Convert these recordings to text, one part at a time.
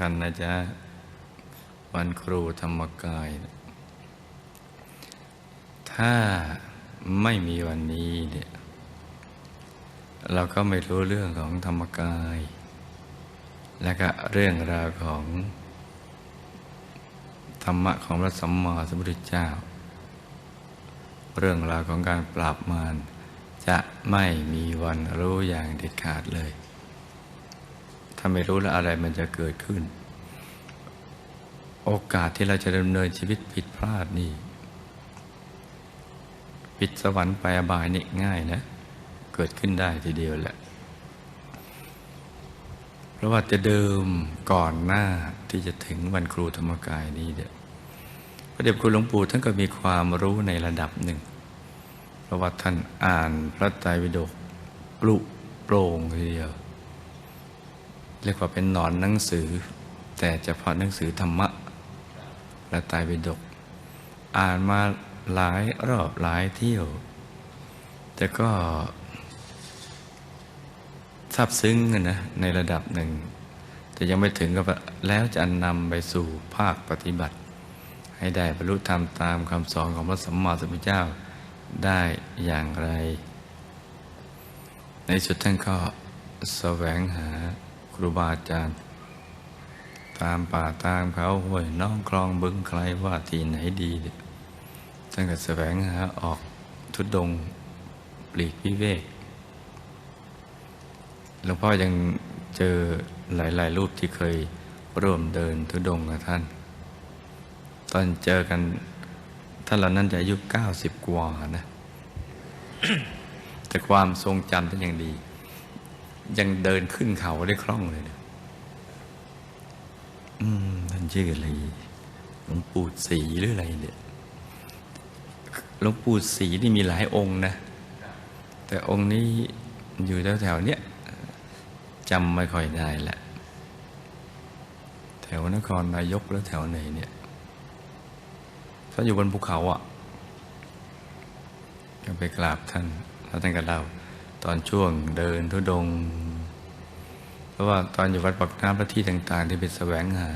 คัญนะจ๊ะ วันครูธรรมกาย ถ้าไม่มีวันนี้เนี่ย เราก็ไม่รู้เรื่องของธรรมกาย และก็เรื่องราวของธรรมะของพระสัมมาสัมพุทธเจ้า เรื่องราวของการปราบมารจะไม่มีวันรู้อย่างเด็ดขาดเลย ถ้าไม่รู้แล้วอะไรมันจะเกิดขึ้น โอกาสที่เราจะดำเนินชีวิตผิดพลาดนี่ปิดสวรรค์ไปอบายนี่ง่ายนะ เกิดขึ้นได้ทีเดียวแหละ เพราะว่าจะเดิมก่อนหน้าที่จะถึงวันครูธรรมกายนี้เนี่ยพระเดชคุณหลวงปู่ท่านก็มีความรู้ในระดับหนึ่ง เพราะว่าท่านอ่านพระไตรปิฎกปลุโปร่งทีเดียวเรียกว่าเป็นหนอนหนังสือ แต่เฉพาะหนังสือธรรมะ พระไตรปิฎกอ่านมาหลายรอบหลายเที่ยว แต่ก็ซาบซึ้งนะในระดับหนึ่ง แต่ยังไม่ถึงกับแล้วจะนำไปสู่ภาคปฏิบัติ ให้ได้บรรลุธรรมตามคำสอนของพระสัมมาสัมพุทธเจ้าได้อย่างไร ในสุดท่านก็แสวงหาครูบาอาจารย์ ตามป่าตามเขาห้วยน้องคลองบึงใครว่าที่ไหนดีท่านก็แสวงหาออกทุดดงปลีกวิเวกหลวงพ่อยังเจอหลาย ๆ รูปที่เคยร่วมเดินทุดงกับท่าน ตอนเจอกันท่านเหล่านั้นจะอายุเก้าสิบกว่านะ แต่ความทรงจำท่านยังดี ยังเดินขึ้นเขาได้คล่องเลยนะ ท่านชื่ออะไรหลวงปู่ศรีหรืออะไรเนี่ยหลวงปู่ศรีนี่มีหลายองค์นะ แต่องค์นี้อยู่แถวๆเนี้ยจำไม่ค่อยได้ละแถวนครนายกแล้วแถวไหนเนี่ยถ้าอยู่บนภูเขาอะก็ไปกราบท่านแล้วท่านก็เล่าตอนช่วงเดินทุดง ราะว่าตอนอยู่วัดปักน้ำและที่ต่างๆ ที่เป็นแสวงหา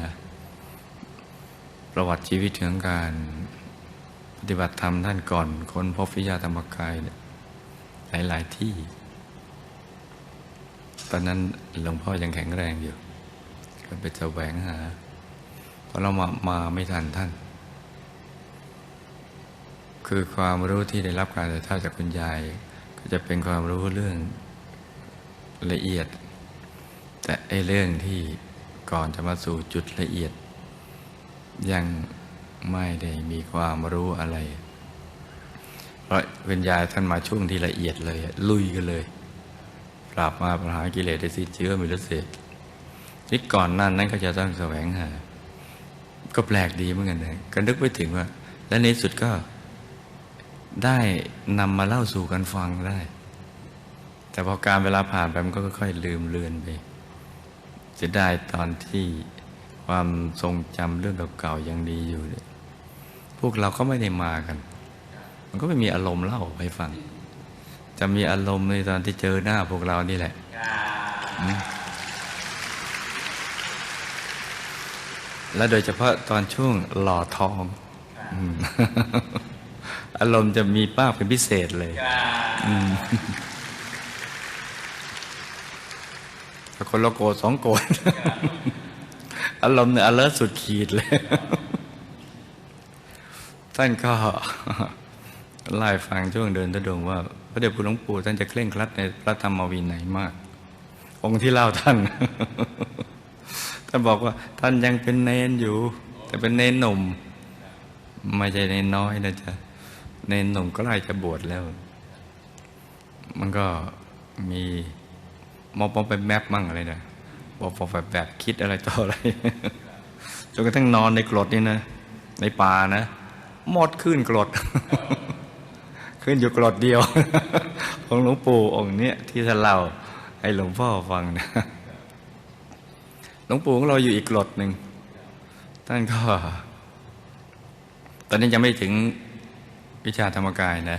ประวัติชีวิตของการปฏิบัติธรรมท่านก่อนคนพบวิชาธรรมกายเนี่ยหลาย ๆ ที่ ตอนนั้นหลวงพ่อยังแข็งแรงอยู่ ก็ไปแสวงหาเพราะเรามามาไม่ทันท่าน คือความรู้ที่ได้รับการถ่ายทอดจากคุณยาย ก็จะเป็นความรู้เรื่องละเอียด แต่ไอ้เรื่องที่ก่อนจะมาสู่จุดละเอียด ยังไม่ได้มีความรู้อะไร เพราะวิญญาท่านมาช่วงที่ละเอียดเลย ลุยกันเลย ปราบมาปัญหากิเลสได้สิ้นเชื้อมีรสเสกนี่ก่อนนั้นนั้นก็จะต้องแสวงหา ก็แปลกดีเหมือนกันนะก็นึกไปถึงว่า และในสุดก็ได้นำมาเล่าสู่กันฟังได้ แต่พอการเวลาผ่านไปมันก็ค่อยๆลืมเลือนไป จะได้ตอนที่ความทรงจำเรื่องเก่าๆยังดีอยู่เนี่ยพวกเราก็ไม่ได้มากัน มันก็ไม่มีอารมณ์เล่าให้ฟัง จะมีอารมณ์ในตอนที่เจอหน้าพวกเรานี่แหละ และโดยเฉพาะตอนช่วงหล่อทอง อารมณ์จะมีป้าเป็นพิเศษเลยอืมถ้า คนละโกรธสองโกรธอารมณ์เนี่ยอเลิศสุดขีดเลยท่านก็ไล่ฟังช่วงเดินทุดงว่า พระเดชคุณหลวงปู่ท่านจะเคร่งครัดในพระธรรมวินัยมาก องค์ที่เล่าท่าน ท่านบอกว่า ท่านยังเป็นเนนอยู่ แต่เป็นเนนหนุ่ม ไม่ใช่เนนน้อยนะจ๊ะเนนหนุ่มก็ไล่จะบวชแล้ว มันก็มี มองปองไปแมปมั่งอะไรนะบอกบอกแบบแบบคิดอะไรต่ออะไรจนกระทั่งนอนในกรดนี่นะ ในป่านะหมดขึ้นกรด ขึ้นอยู่กรดเดียว ของหลวงปู่องค์เนี้ยที่ท่านเล่าให้หลวงพ่อฟังนะหลวงปู่ของเราอยู่อีกกรดหนึ่งท่านก็ ตอนนี้ยังไม่ถึงวิชาธรรมกายนะ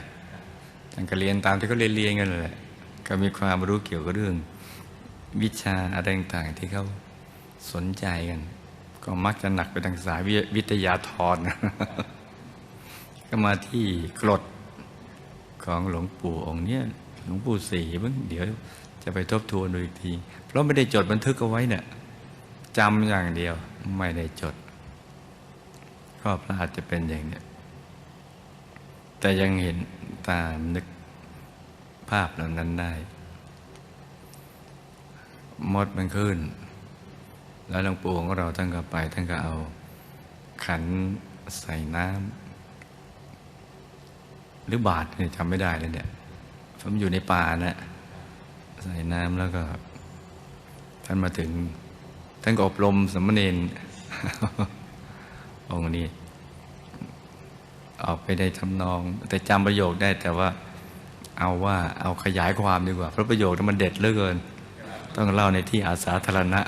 ท่านก็เรียนตามที่เขาเรียนเรียนกันเลยก็มีความรู้เกี่ยวกับเรื่อง วิชาอะไรต่างๆที่เขาสนใจกัน ก็มักจะหนักไปทางสายวิวิทยาธรก็มาที่กรดของหลวงปู่องค์เนี้ยหลวงปู่สีเพิ่งเดี๋ยวจะไปทบทวนดูอีกที เพราะไม่ได้จดบันทึกเอาไว้เนี่ยจำอย่างเดียวไม่ได้จดก็พลาดจะเป็นอย่างเนี้ยแต่ยังเห็นตามนึกภาพเหล่านั้นได้ มดมันขึ้น แล้วหลวงปู่ของเราท่านก็ไปท่านก็เอา ขันใส่น้ำหรือบาทเนี่ยจำไม่ได้เลยเนี่ยผมอยู่ในป่านะใส่น้ำแล้วก็ ท่านมาถึง ท่านก็อบรมสามเณรองค์นี้ ออกไปได้ทำนอง แต่จำประโยคได้แต่ว่า เอาว่าเอาขยายความดีกว่าเพราะประโยคนั้นมันเด็ดเหลือเกิน ต้องเล่าในที่อาสาธารณะ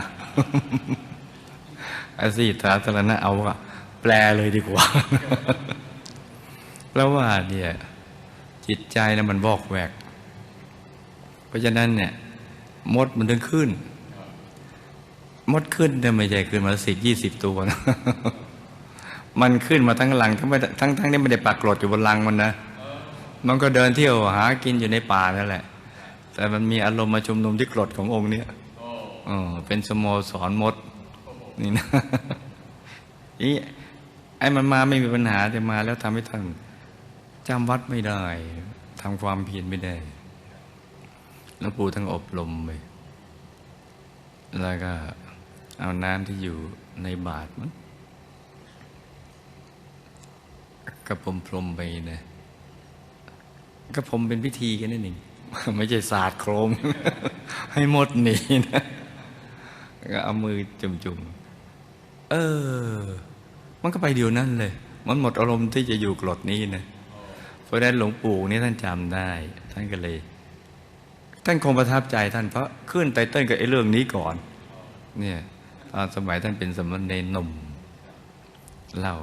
อาสีสาธารณะเอาว่า แปลเลยดีกว่า เพราะว่าเนี่ยจิตใจนะมันบอกแวก เพราะฉะนั้นเนี่ย มดมันถึงขึ้น มดขึ้นเนี่ยไม่ใช่ขึ้นมาสิบยี่สิบตัวนะมันขึ้นมาทั้งหลังทั้งทั้งทั้งที่ไม่ได้ปรากฏอยู่บนลังมันนะ มันก็เดินเที่ยวหากินอยู่ในป่านั่นแหละ แต่มันมีอารมณ์มาชุมนุมที่กรดขององค์เนี้ยเออเป็นสโมสรมดนี่นะอีไอ้มันมาไม่มีปัญหาแต่มาแล้วทำให้ท่านจำวัดไม่ได้ทำความเพียรไม่ได้หลวงปู่ทั้งอบรมไปแล้วก็เอาน้ำที่อยู่ในบาทมั้งก็พรมพรมๆไปนะก็ผมเป็นพิธีกันนั่นเอง ไม่ใช่ศาสตร์โครม ให้หมดหนีนะก็เอามือจุ่มๆ เออ มันก็ไปเดียวนั่นเลย มันหมดอารมณ์ที่จะอยู่กรดนี้นะเพราะนั้นหลวงปู่นี่ท่านจำได้ ท่านก็เลย ท่านคงประทับใจท่านเพราะขึ้นไตเติ้ลกับไอ้เรื่องนี้ก่อน เนี่ยตอนสมัยท่านเป็นสมณเณรหนุ่มเล่า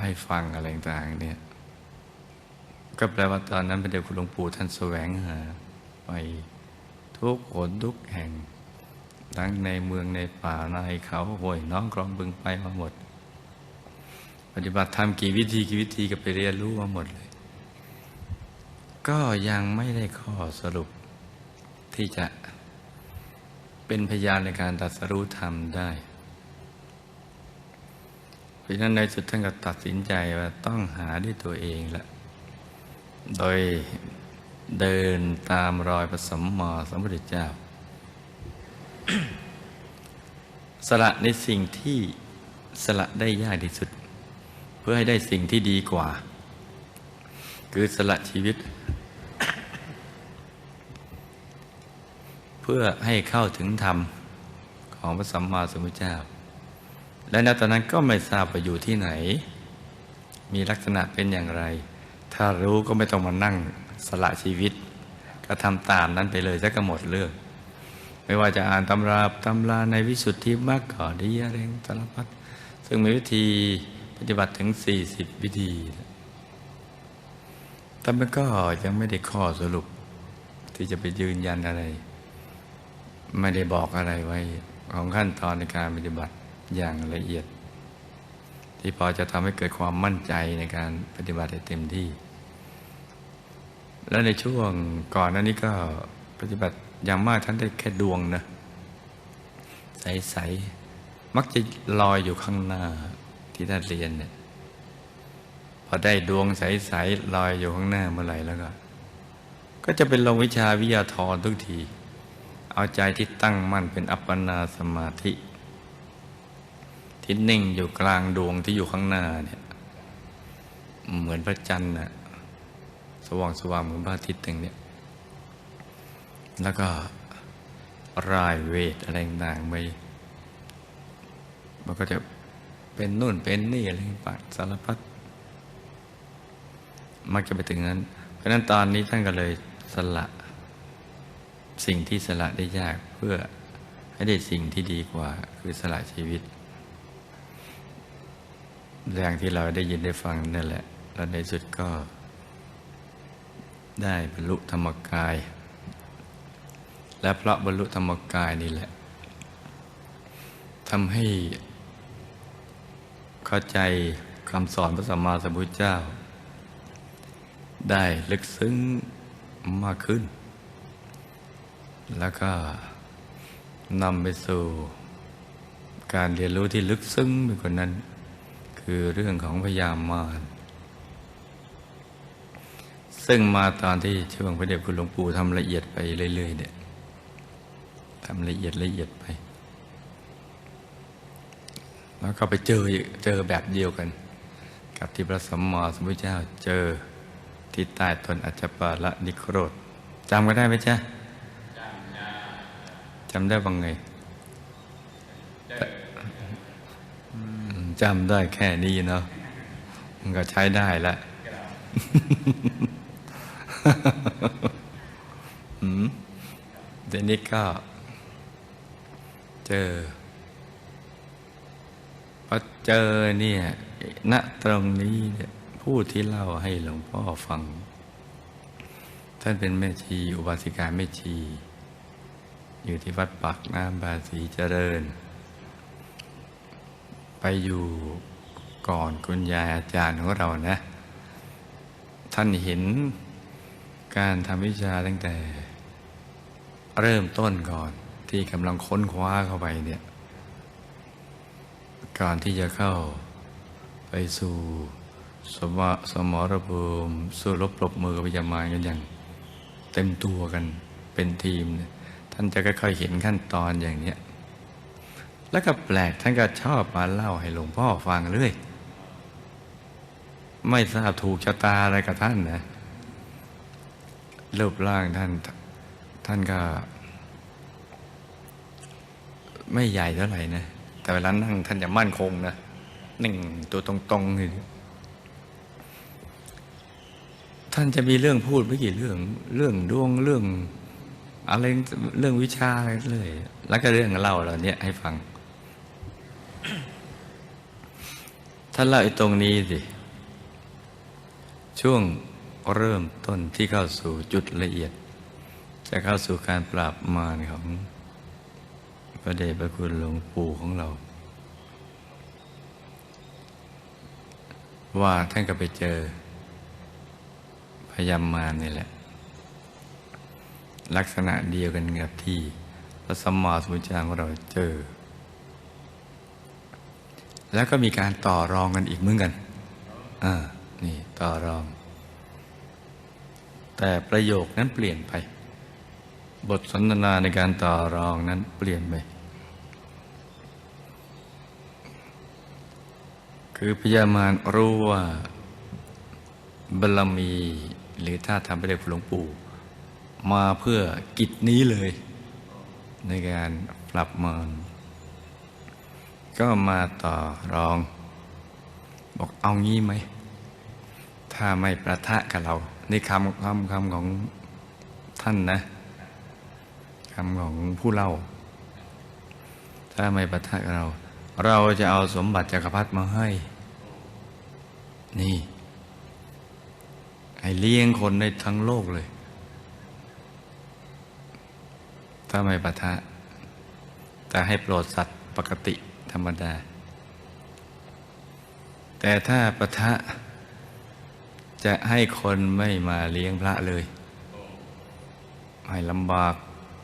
ให้ฟังอะไรต่างเนี่ย ก็แปลว่าตอนนั้นเป็นเด็กคุณหลวงปู่ท่านแสวงหาไปทุกหนทุกแห่ง ทั้งในเมืองในป่าในเขาห้วยน้องคลองบึงไปมาหมด ปฏิบัติธรรมกี่วิธีกี่วิธีก็ไปเรียนรู้มาหมดเลย ก็ยังไม่ได้ข้อสรุปที่จะเป็นพยานในการตัดสรู้ธรรมได้เพราะฉะนั้นในสุดท่านก็ตัดสินใจว่าต้องหาด้วยตัวเองละ โดยเดินตามรอยพระสัมมาสัมพุทธเจ้า สละในสิ่งที่สละได้ยากที่สุด เพื่อให้ได้สิ่งที่ดีกว่า คือสละชีวิต เพื่อให้เข้าถึงธรรมของพระสัมมาสัมพุทธเจ้า และณตอนนั้นก็ไม่ทราบว่าอยู่ที่ไหน มีลักษณะเป็นอย่างไร ถ้ารู้ก็ไม่ต้องมานั่งสละชีวิต ก็ทำตามนั้นไปเลยซะก็หมดเรื่อง ไม่ว่าจะอ่านตำราตำราในวิสุทธิมรรคก่อดีอะไรสารพัดซึ่งมีวิธีปฏิบัติถึง 40 วิธี แต่มันก็ยังไม่ได้ข้อสรุป ที่จะไปยืนยันอะไร ไม่ได้บอกอะไรไว้ของขั้นตอนในการปฏิบัติอย่างละเอียด ที่พอจะทำให้เกิดความมั่นใจในการปฏิบัติเต็มที่ แล้วในช่วงก่อนนั้นนี้ก็ปฏิบัติอย่างมากท่านได้แค่ดวงนะใสๆมักจะลอยอยู่ข้างหน้าที่ท่านเรียนเนี่ยพอได้ดวงใสๆลอยอยู่ข้างหน้าเมื่อไหร่แล้วก็ ก็จะเป็นลงวิชาวิทยาธรทุกที เอาใจที่ตั้งมั่นเป็นอัปปนาสมาธิ ที่นิ่งอยู่กลางดวงที่อยู่ข้างหน้าเนี่ยเหมือนพระจันทร์น่ะสว่างสว่างเหมือนพระอาทิตย์อย่างเนี้ยแล้วก็รายเวทอะไรต่างๆไปมันก็จะเป็นนู่นเป็นนี่อะไรปัดสารพัดมักจะไปถึงนั้น เพราะฉะนั้นตอนนี้ท่านก็เลยสละ สิ่งที่สละได้ยากเพื่อให้ได้สิ่งที่ดีกว่า คือสละชีวิต อย่างที่เราได้ยินได้ฟังนั่นแหละ แล้วในสุดก็ ได้บรรลุธรรมกาย และเพราะบรรลุธรรมกายนี่แหละทำให้เข้าใจคำสอนพระสัมมาสัมพุทธเจ้า ได้ลึกซึ้งมากขึ้น แล้วก็นำไปสู่การเรียนรู้ที่ลึกซึ้งไปกว่านั้น คือเรื่องของพยามารซึ่งมาตอนที่ช่วงพระเดชคุณหลวงปู่ทำละเอียดไปเรื่อยๆเนี่ยทำละเอียดละเอียดไป แล้วก็ไปเจอเจอแบบเดียวกัน กับที่พระสัมมาสัมพุทธเจ้าเจอที่ใต้ต้นอัจฉปาละนิโครธจำกันได้ไหมจ๊ะจำได้บ้างไงอืม จำได้แค่นี้เนาะมันก็ใช้ได้ละเดี๋ยวนี้ก็เจอพอเจอเนี่ยณตรงนี้เนี่ยผู้ที่เล่าให้หลวงพ่อฟัง ท่านเป็นแม่ชี อุบาสิกาแม่ชี อยู่ที่วัดปักน้ำบาสีเจริญ ไปอยู่ก่อนคุณยายอาจารย์ของเรานะ ท่านเห็นการทำวิชาตั้งแต่ เริ่มต้นก่อนที่กำลังค้นคว้าเข้าไปเนี่ยก่อนที่จะเข้าไปสู่สมสมรภูมิสู้รบปรบมือกับพยามารกันอย่างเต็มตัวกันเป็นทีม ท่านจะค่อยๆเห็นขั้นตอนอย่างเนี้ย แล้วก็แปลกท่านก็ชอบมาเล่าให้หลวงพ่อฟังเรื่อย ไม่ทราบถูกชะตาอะไรกับท่านนะรูปร่างท่าน ท่านก็ ไม่ใหญ่เท่าไหร่นะ แต่เวลานั่งท่านจะมั่นคงนะนิ่งตัวตรงๆเลยท่านจะมีเรื่องพูดไม่กี่เรื่อง เรื่องดวงเรื่องอะไรเรื่องวิชาอะไรเลย แล้วก็เรื่องเล่าเราเนี่ยให้ฟัง ท่านเล่าไอ้ตรงนี้สิ ช่วงเริ่มต้นที่เข้าสู่จุดละเอียด จะเข้าสู่การปราบมารของพระเดชพระคุณหลวงปู่ของเรา ว่าท่านก็ไปเจอ พยามารนี่แหละ ลักษณะเดียวกันกับที่พระสัมมาสัมพุทธเจ้าของเราเจอ แล้วก็มีการต่อรองกันอีกมือกันอ่านี่ต่อรอง แต่ประโยคนั้นเปลี่ยนไป บทสนทนาในการต่อรองนั้นเปลี่ยนไป คือพญามารรู้ว่าบารมีหรือถ้าทำไปได้หลวงปู่ มาเพื่อกิจนี้เลย ในการปรับมาร ก็มาต่อรอง บอกเอางี้ไหม ถ้าไม่ประทะกับเรา นี่คำคำคำของท่านนะคำของผู้เล่า ถ้าไม่ประทะกับเรา เราจะเอาสมบัติจักรพรรดิมาให้ นี่ให้เลี้ยงคนในทั้งโลกเลย ถ้าไม่ปะทะ แต่ให้โปรดสัตว์ปกติ ธรรมดา แต่ถ้าปะทะจะให้คนไม่มาเลี้ยงพระเลย ให้ลำบาก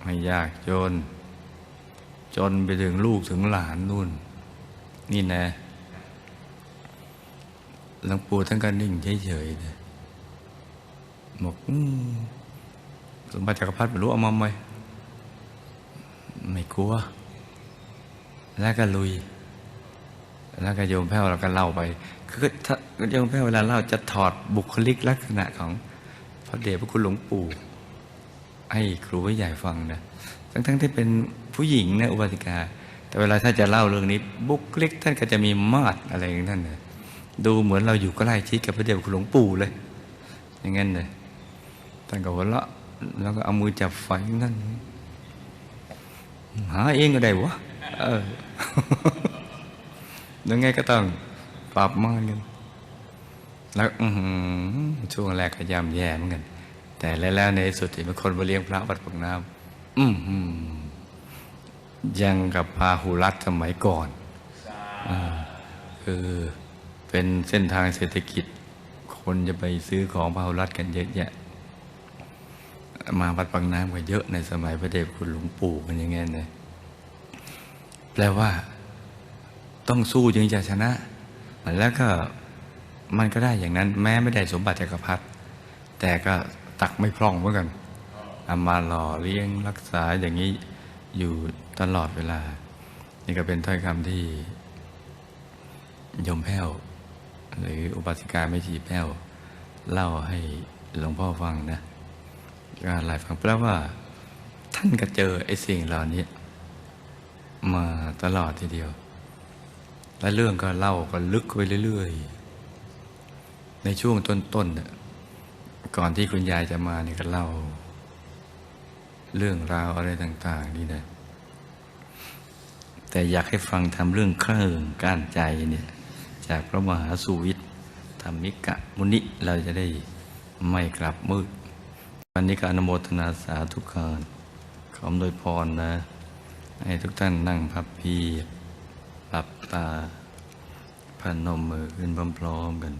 ให้ยากจน จนไปถึงลูกถึงหลานนู่น นี่นะหลวงปู่ท่านก็นิ่งเฉยๆเลยบอกสมบัติจักรพรรดิไม่รู้เอามาไหมไม่กลัว แล้วก็ลุย แล้วก็โยมแพ้วเราก็เล่าไป คือถ้าโยมแพ้วเวลาเล่าจะถอดบุคลิกลักษณะของพระเดชพระคุณหลวงปู่ ให้ครูใหญ่ฟังนะ ทั้งๆที่เป็นผู้หญิงนะอุบาสิกา แต่เวลาถ้าจะเล่าเรื่องนี้ บุคลิกท่านก็จะมีมาดอะไรอย่างนั้นนะดูเหมือนเราอยู่ใกล้ชิดกับพระเดชพระคุณหลวงปู่เลย อย่างนั้นเลยท่านก็หัวเราะแล้วก็เอามือจับไฟนั่นหาเองก็ได้วะ เออยังไงก็ต้องปรับมานกัน แล้วช่วงแรกก็ยำแย่เหมือนกัน แต่แล้วในสุดที่เป็นคนมาเลี้ยงพระวัดปากน้ำอือหือยังกับพาหุรัตสมัยก่อนอคือเป็นเส้นทางเศรษฐกิจ คนจะไปซื้อของพาหุรัตกันเยอะแยะ มาวัดบางน้ำกันเยอะในสมัยพระเดชคุณหลวงปู่กันอย่างเงี้ยนะ แปลว่า ต้องสู้จึงจะชนะ แล้วก็มันก็ได้อย่างนั้น แม้ไม่ได้สมบัติจักรพรรดิแต่ก็ตักไม่พร่องเหมือนกันเอามาหล่อเลี้ยงรักษาอย่างนี้อยู่ตลอดเวลา นี่ก็เป็นถ้อยคำที่ยมแพ้ว หรืออุบาสิกาไม่ชีแพ้ว เล่าให้หลวงพ่อฟังนะก็หลายฟังแปลว่า ท่านก็เจอไอ้สิ่งเหล่านี้ มาตลอดทีเดียว และเรื่องก็เล่าก็ลึกไปเรื่อยๆ ในช่วงต้นๆน่ก่อนที่คุณยายจะมาเนี่ยก็เล่า เรื่องราวอะไรต่าง ๆ นี่นะแต่อยากให้ฟังทำเรื่องเครื่องก้านใจเนี่ยจากพระมหาสุวิทย์ธรรมิกะมุนิเราจะได้ไม่กลับมืดวันนี้ก็อนโมทนาสาธุการขออำนวยพรนะ ให้ทุกท่านนั่งพับเพียบหลับตาพนมมือขึ้นพร้อมๆกัน